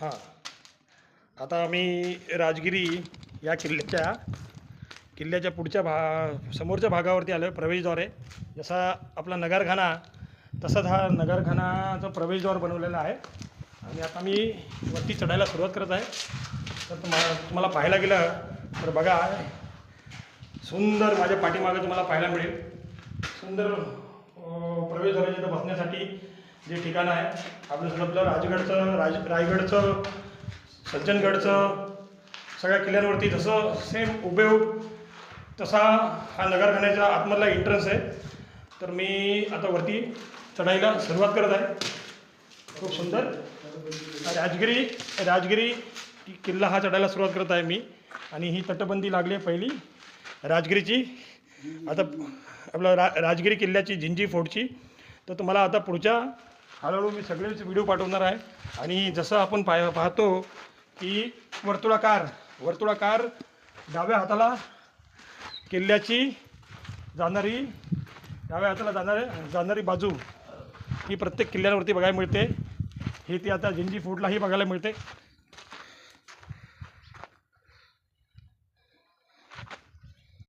हां. आता आम्ही राजगिरी या किल्ल्याच्या किल्ल्याच्या पुढच्या भा समोरच्या भागावरती आलो आहे प्रवेशद्वार आहे. जसा आपला नगरखाना तसाच हा नगरखानाचा प्रवेशद्वार बनवलेला आहे. आणि आता मी वरती चढायला सुरुवात करत आहे. तर तुम्हाला तुम्हाला पाहायला गेलं तर बघा सुंदर माझ्या पाठीमागं तुम्हाला पाहायला मिळेल. सुंदर जे ठिकाण आहे आपलं आपलं राजगडचं राज रायगडचं सज्जनगडचं सगळ्या किल्ल्यांवरती जसं सेम हुबेहूब तसा हा नगरखान्याच्या आतमधला एंट्रन्स आहे. तर मी आता वरती चढायला सुरुवात करत आहे. खूप सुंदर. राजगिरी राजगिरी किल्ला हा चढायला सुरुवात करत आहे मी. आणि ही तटबंदी लागली आहे पहिली. राजगिरीची. आता आपलं रा राजगिरी किल्ल्याची जिंजी फोर्टची तर तुम्हाला आता पुढच्या हळूहळू मी सगळेच व्हिडिओ पाठवणार आहे. आणि जसं आपण पाह पाहतो की वर्तुळाकार वर्तुळाकार डाव्या हाताला किल्ल्याची जाणारी डाव्या हाताला जाणारे जाणारी बाजू ही प्रत्येक किल्ल्यांवरती बघायला मिळते. हे ती आता झिंजी फूडलाही बघायला मिळते.